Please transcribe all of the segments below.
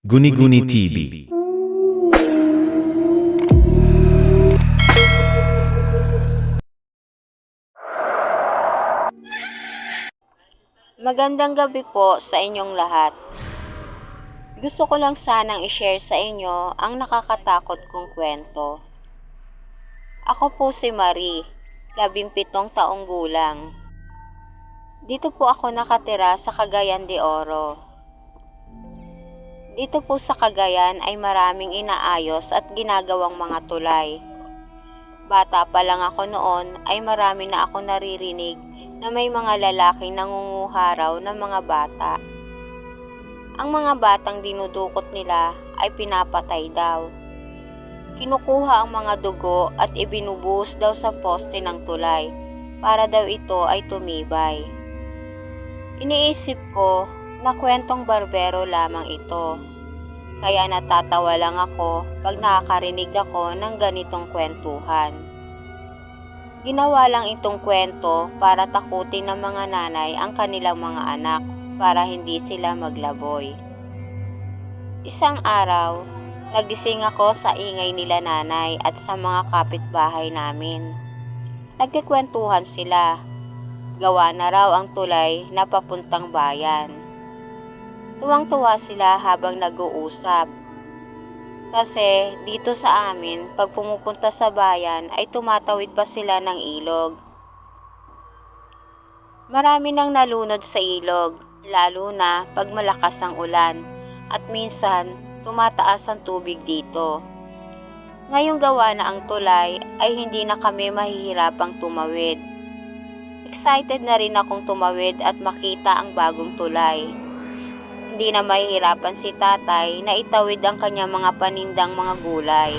Guni-Guni TV. Magandang gabi po sa inyong lahat. Gusto ko lang sanang i-share sa inyo ang nakakatakot kong kwento. Ako po si Marie, labing pitong taong gulang. Dito po ako nakatira sa Cagayan de Oro. Dito po sa Cagayan ay maraming inaayos at ginagawang mga tulay. Bata pa lang ako noon ay marami na ako naririnig na may mga lalaking nangunguha raw ng mga bata. Ang mga batang dinudukot nila ay pinapatay daw. Kinukuha ang mga dugo at ibinubuhos daw sa poste ng tulay para daw ito ay tumibay. Iniisip ko na kwentong barbero lamang ito. Kaya natatawa lang ako pag nakakarinig ako ng ganitong kwentuhan. Ginawa lang itong kwento para takutin ng mga nanay ang kanilang mga anak para hindi sila maglaboy. Isang araw, nagising ako sa ingay nila nanay at sa mga kapitbahay namin. Nagkikwentuhan sila. Gawa na raw ang tulay na papuntang bayan. Tuwang-tuwa sila habang nag-uusap. Kasi dito sa amin, pag pumupunta sa bayan ay tumatawid pa sila ng ilog. Marami nang nalunod sa ilog, lalo na pag malakas ang ulan at minsan tumataas ang tubig dito. Ngayong gawa na ang tulay ay hindi na kami mahihirapang tumawid. Excited na rin akong tumawid at makita ang bagong tulay. Hindi na mahihirapan si tatay na itawid ang kanyang mga panindang mga gulay.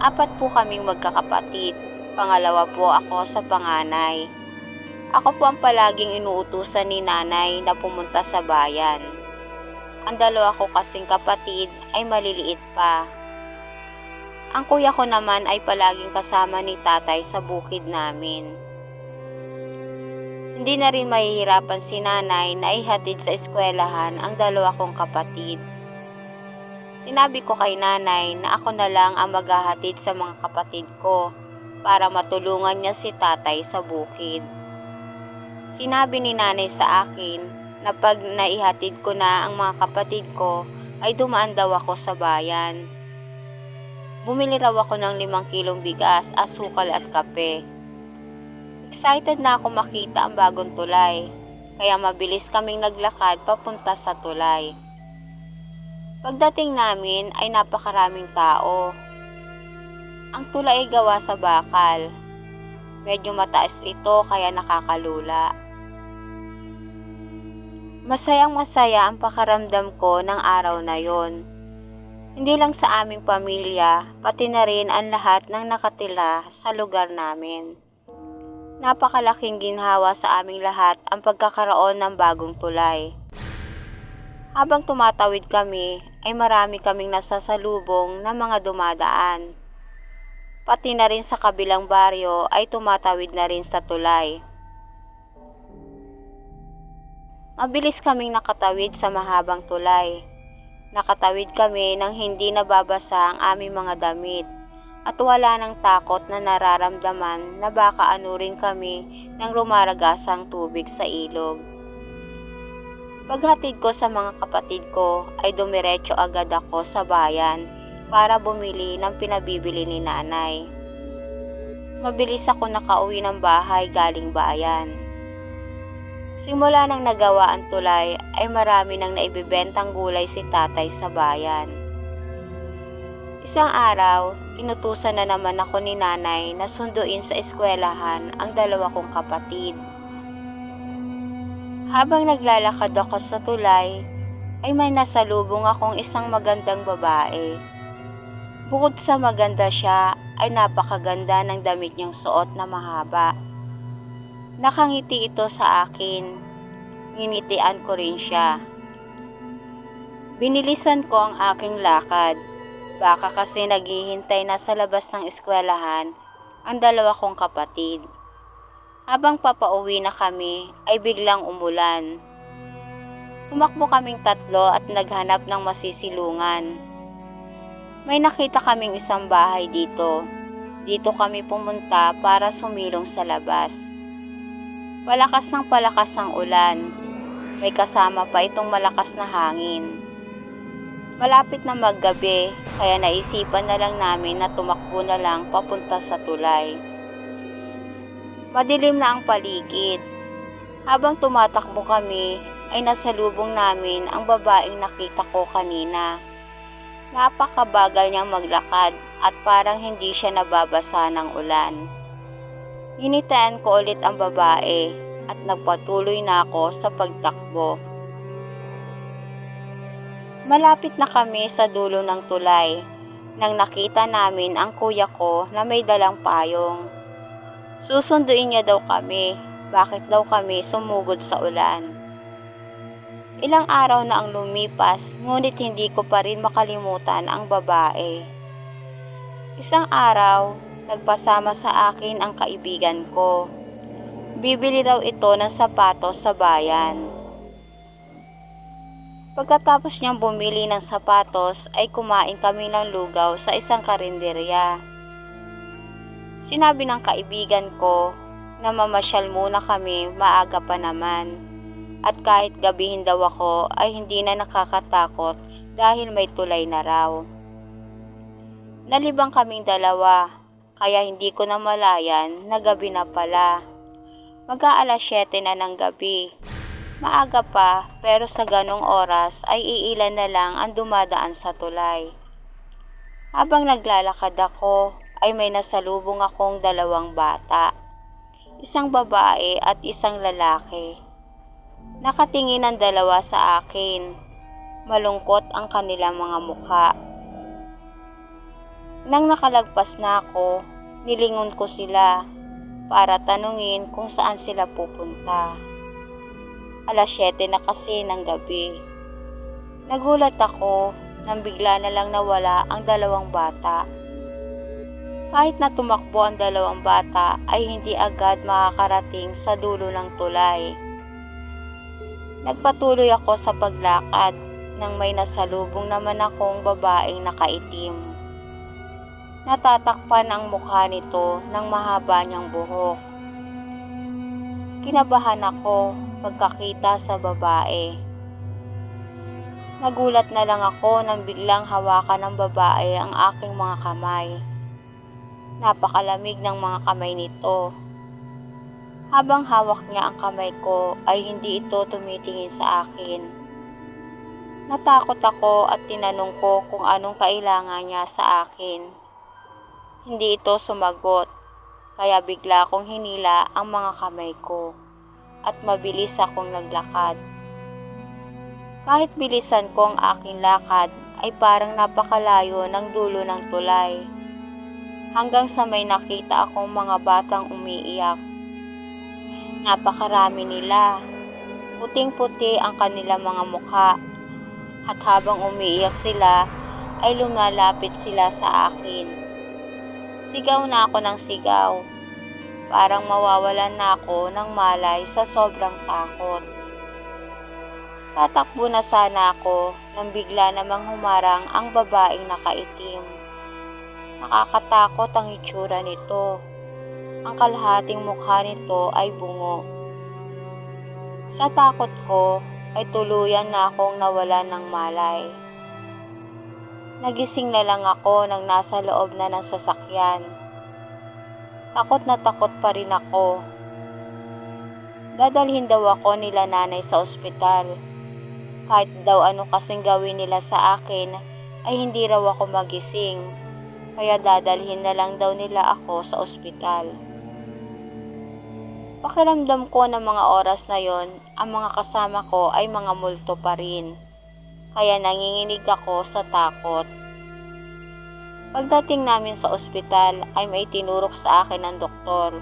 Apat po kaming magkakapatid. Pangalawa po ako sa panganay. Ako po ang palaging inuutusan ni nanay na pumunta sa bayan. Ang dalawa ko kasing kapatid ay maliliit pa. Ang kuya ko naman ay palaging kasama ni tatay sa bukid namin. Hindi na rin mahihirapan si nanay na ihatid sa eskwelahan ang dalawa kong kapatid. Sinabi ko kay nanay na ako na lang ang maghahatid sa mga kapatid ko para matulungan niya si tatay sa bukid. Sinabi ni nanay sa akin na pag naihatid ko na ang mga kapatid ko ay dumaan daw ako sa bayan. Bumili raw ako ng limang kilong bigas, asukal at kape. Excited na ako makita ang bagong tulay, kaya mabilis kaming naglakad papunta sa tulay. Pagdating namin ay napakaraming tao. Ang tulay ay gawa sa bakal. Medyo mataas ito kaya nakakalula. Masayang masaya ang pakaramdam ko ng araw na yon. Hindi lang sa aming pamilya, pati na rin ang lahat ng nakatila sa lugar namin. Napakalaking ginhawa sa aming lahat ang pagkakaroon ng bagong tulay. Habang tumatawid kami, ay marami kaming nasasalubong na mga dumadaan. Pati na rin sa kabilang baryo ay tumatawid na rin sa tulay. Mabilis kaming nakatawid sa mahabang tulay. Nakatawid kami nang hindi nababasa ang aming mga damit at wala nang takot na nararamdaman na baka anurin kami ng rumaragasang tubig sa ilog. Paghatid ko sa mga kapatid ko ay dumiretso agad ako sa bayan para bumili ng pinabibili ni nanay. Mabilis ako nakauwi ng bahay galing bayan. Simula nang nagawa ang tulay ay marami nang naibibentang gulay si tatay sa bayan. Isang araw, inutusan na naman ako ni nanay na sunduin sa eskwelahan ang dalawa kong kapatid. Habang naglalakad ako sa tulay, ay may nasalubong akong isang magandang babae. Bukod sa maganda siya, ay napakaganda ng damit niyang suot na mahaba. Nakangiti ito sa akin. Nginitian ko rin siya. Binilisan ko ang aking lakad. Baka kasi naghihintay na sa labas ng eskwelahan ang dalawa kong kapatid. Habang papauwi na kami ay biglang umulan. Tumakbo kaming tatlo at naghanap ng masisilungan. May nakita kaming isang bahay dito. Dito kami pumunta para sumilong sa labas. Palakas ng palakas ang ulan. May kasama pa itong malakas na hangin. Malapit na maggabi, kaya naisipan na lang namin na tumakbo na lang papunta sa tulay. Madilim na ang paligid. Habang tumatakbo kami, ay nasalubong namin ang babaeng nakita ko kanina. Napakabagal niyang maglakad at parang hindi siya nababasa ng ulan. Hinitaan ko ulit ang babae at nagpatuloy na ako sa pagtakbo. Malapit na kami sa dulo ng tulay nang nakita namin ang kuya ko na may dalang payong. Susunduin niya daw kami, bakit daw kami sumugod sa ulan. Ilang araw na ang lumipas, ngunit hindi ko pa rin makalimutan ang babae. Isang araw, nagpasama sa akin ang kaibigan ko. Bibili raw ito ng sapatos sa bayan. Pagkatapos niyang bumili ng sapatos ay kumain kami ng lugaw sa isang karinderya. Sinabi ng kaibigan ko na mamasyal muna kami maaga pa naman. At kahit gabihin daw ako ay hindi na nakakatakot dahil may tulay na raw. Nalibang kaming dalawa kaya hindi ko na malayan na gabi na pala. Mag-aalas 7 na ng gabi Maaga pa pero sa ganong oras ay iilan na lang ang dumadaan sa tulay. Habang naglalakad ako ay may nasalubong akong dalawang bata. Isang babae at isang lalaki. Nakatingin ang dalawa sa akin. Malungkot ang kanilang mga mukha. Nang nakalagpas na ako, nilingon ko sila para tanungin kung saan sila pupunta. Alas 7 na kasi ng gabi. Nagulat ako nang bigla na lang nawala ang dalawang bata. Kahit na tumakbo ang dalawang bata ay hindi agad makakarating sa dulo ng tulay. Nagpatuloy ako sa paglakad nang may nasalubong naman akong babaeng nakaitim. Natatakpan ang mukha nito ng mahaba niyang buhok. Kinabahan ako pagkakita sa babae. Nagulat na lang ako nang biglang hawakan ng babae ang aking mga kamay. Napakalamig ng mga kamay nito. Habang hawak niya ang kamay ko ay hindi ito tumitingin sa akin. Natakot ako at tinanong ko kung anong kailangan niya sa akin. Hindi ito sumagot, kaya bigla akong hinila ang mga kamay ko at mabilis akong naglakad. Kahit bilisan ko ang aking lakad ay parang napakalayo ng dulo ng tulay. Hanggang sa may nakita akong mga batang umiiyak. Napakarami nila. Puting-puti ang kanilang mga mukha. At habang umiiyak sila, ay lumalapit sila sa akin. Sigaw na ako ng sigaw Parang mawawalan na ako ng malay sa sobrang takot. Tatakbo na sana ako nang bigla namang humarang ang babaeng nakaitim. Nakakatakot ang itsura nito. Ang kalahating mukha nito ay bungo. Sa takot ko ay tuluyan na akong nawalan ng malay. Nagising na lang ako nang nasa loob na ng sasakyan Takot na takot pa rin ako. Dadalhin daw ako nila nanay sa ospital. Kahit daw ano kasing gawin nila sa akin, ay hindi raw ako magising. Kaya dadalhin na lang daw nila ako sa ospital. Pakiramdam ko ng mga oras na yon, ang mga kasama ko ay mga multo pa rin. Kaya nanginginig ako sa takot. Pagdating namin sa ospital ay may tinurok sa akin ng doktor.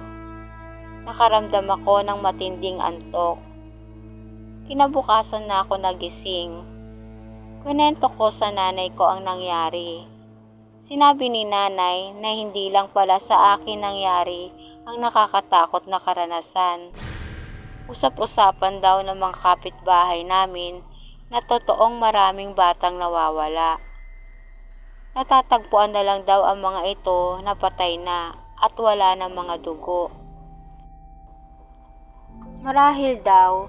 Nakaramdam ako ng matinding antok. Kinabukasan na ako nagising. Kwento ko sa nanay ko ang nangyari. Sinabi ni nanay na hindi lang pala sa akin nangyari ang nakakatakot na karanasan. Usap-usapan daw ng mga kapitbahay namin na totoong maraming batang nawawala. Natatagpuan na lang daw ang mga ito na patay na at wala ng mga dugo. Marahil daw,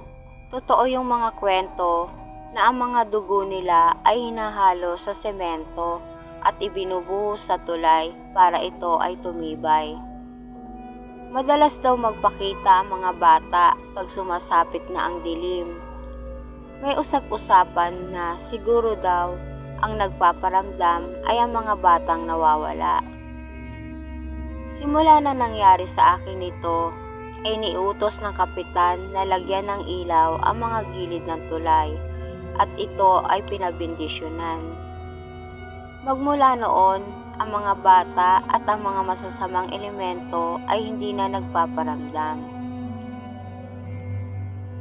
totoo yung mga kwento na ang mga dugo nila ay hinahalo sa semento at ibinubuhos sa tulay para ito ay tumibay. Madalas daw magpakita ang mga bata pag sumasapit na ang dilim. May usap-usapan na siguro daw ang nagpaparamdam ay ang mga batang nawawala. Simula na nangyari sa akin ito, ay niutos ng kapitan na lagyan ng ilaw ang mga gilid ng tulay at ito ay pinabindisyonan. Magmula noon, ang mga bata at ang mga masasamang elemento ay hindi na nagpaparamdam.